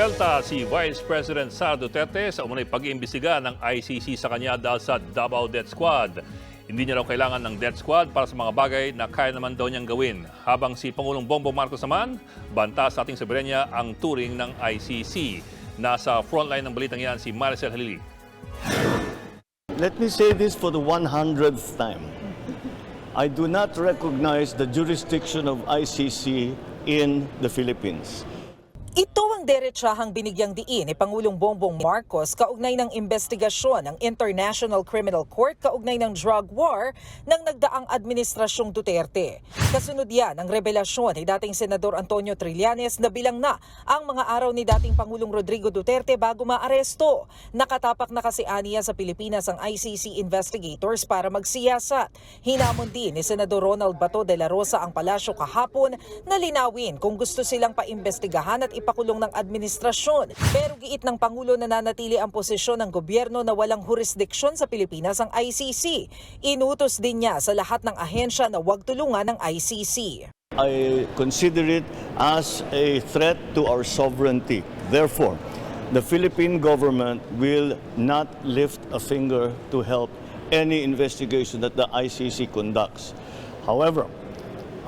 buwelta si Vice President Sara Duterte sa umunay pag-iimbestiga ng ICC sa kanya dahil sa Davao Death Squad. Hindi niya raw kailangan ng death squad para sa mga bagay na kaya naman daw niyang gawin. Habang si Pangulong Bongbong Marcos naman, banta sa ating soberenya ang turing ng ICC. Nasa frontline ng balitang yan si Maricel Halili. Let me say this for the 100th time. I do not recognize the jurisdiction of ICC in the Philippines. Ito ang deretsahang binigyang diin ni Pangulong Bongbong Marcos kaugnay ng investigasyon ng International Criminal Court kaugnay ng drug war ng nagdaang administrasyong Duterte. Kasunod yan ang revelasyon ni dating Senador Antonio Trillanes na bilang na ang mga araw ni dating Pangulong Rodrigo Duterte bago maaresto. Nakatapak na kasi aniya sa Pilipinas ang ICC investigators para magsiyasat. Hinamon din ni Senador Ronald Bato de la Rosa ang palasyo kahapon na linawin kung gusto silang paimbestigahan at ipakulong ng administrasyon. Pero giit ng Pangulo na nanatili ang posisyon ng gobyerno na walang jurisdiksyon sa Pilipinas ang ICC. Inutos din niya sa lahat ng ahensya na huwag tulungan ng ICC. I consider it as a threat to our sovereignty. Therefore, the Philippine government will not lift a finger to help any investigation that the ICC conducts. However,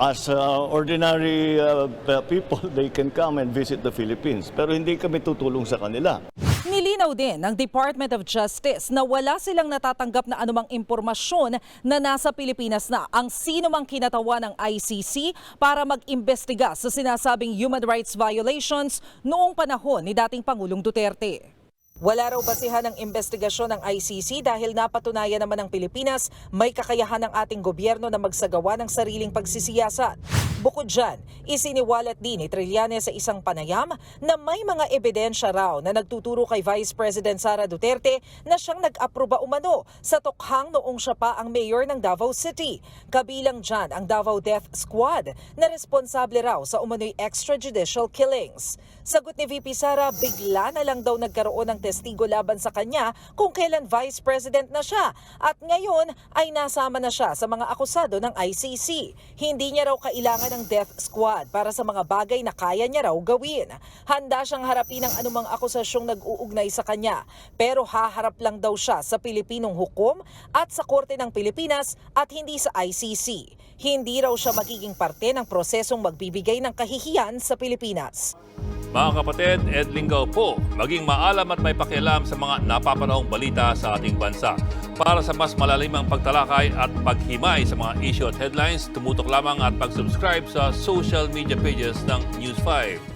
as uh, ordinary uh, people, they can come and visit the Philippines. Pero hindi kami tutulong sa kanila. Nilinaw din ng Department of Justice na wala silang natatanggap na anumang impormasyon na nasa Pilipinas na ang sino mang kinatawa ng ICC para mag-imbestiga sa sinasabing human rights violations noong panahon ni dating Pangulong Duterte. Wala raw basihan ng investigasyon ng ICC dahil napatunayan naman ng Pilipinas may kakayahan ng ating gobyerno na magsagawa ng sariling pagsisiyasat. Bukod dyan, isiniwalat din ni Trillanes sa isang panayam na may mga ebidensya raw na nagtuturo kay Vice President Sara Duterte na siyang nag-aproba umano sa tokhang noong siya pa ang mayor ng Davao City. Kabilang dyan ang Davao Death Squad na responsable raw sa umano'y extrajudicial killings. Sagot ni VP Sara, bigla na lang daw nagkaroon ng testigo laban sa kanya kung kailan Vice President na siya at ngayon ay nasama na siya sa mga akusado ng ICC. Hindi niya raw kailangan ng death squad para sa mga bagay na kaya niya raw gawin. Handa siyang harapin ang anumang akusasyong nag-uugnay sa kanya pero haharap lang daw siya sa Pilipinong hukom at sa Korte ng Pilipinas at hindi sa ICC. Hindi raw siya magiging parte ng prosesong magbibigay ng kahihiyan sa Pilipinas. Mga kapatid, Ed po, maging maalam at may pakialam sa mga napapanahong balita sa ating bansa. Para sa mas malalimang pagtalakay at paghimay sa mga issue at headlines, tumutok lamang at pag-subscribe sa social media pages ng News 5.